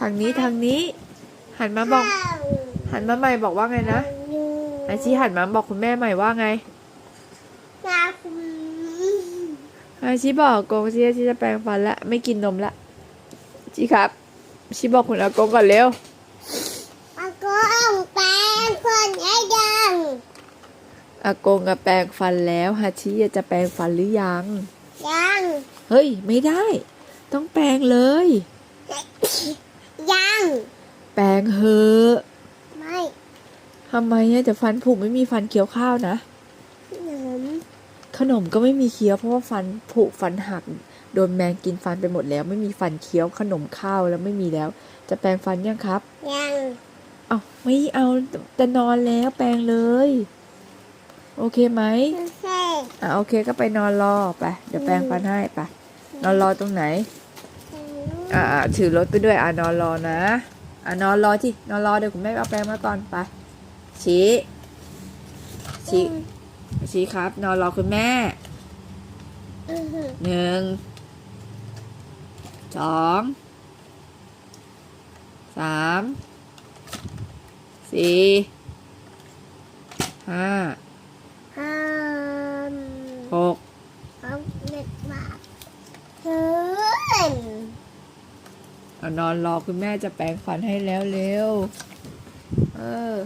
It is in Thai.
ทางนี้ทางนี้ หันมาบอก หันมาใหม่บอกว่าไงนะไอชีหันมาบอกคุณแม่ใหม่ว่าไงนาคุณไอชีบอกอากงชีชีจะแปรงฟันละไม่กินนมละชีครับชีบอกคุณอากงก่อนเร็วอากงแปรงคนให้ยังอากงกับแปรงฟันแล้วฮาชิจะแปรงฟันหรือยังยังเฮ้ยไม่ได้ ต้องแปรงเลย ยัง แปรงเหอะไม่ทำไมเนี่ยจะฟันผุไม่มีฟันเคี้ยวข้าวนะ หนมขนมก็ไม่มีเคี้ยวเพราะว่าฟันผุฟันหักโดนแมงกินฟันไปหมดแล้ว ไม่มีฟันเคี้ยวขนมข้าวแล้วไม่มีแล้ว จะแปรงฟันยังครับยังเอาไม่เอาจะนอนแล้วแปรงเลย โอเคไหมไม่ใช่อะโอเคก็ไปนอนรอไปเดี๋ยวแปรงฟันให้ไปนอนรอตรงไหน อ่าถือรถไปด้วยอ่านอนรอนะอ่านอนรอที่นอนรอเดี๋ยวคุณแม่เอาแปรงมาก่อนไปชี้ชี้ชี้ครับ นอนรอคุณแม่อือหือหนึ่งสองสามสี่ห้าห้ามหก เอาเน็ตมาเฮ้ย เอา นอนรอคุณแม่จะแปรงฟันให้แล้วเร็ว เออ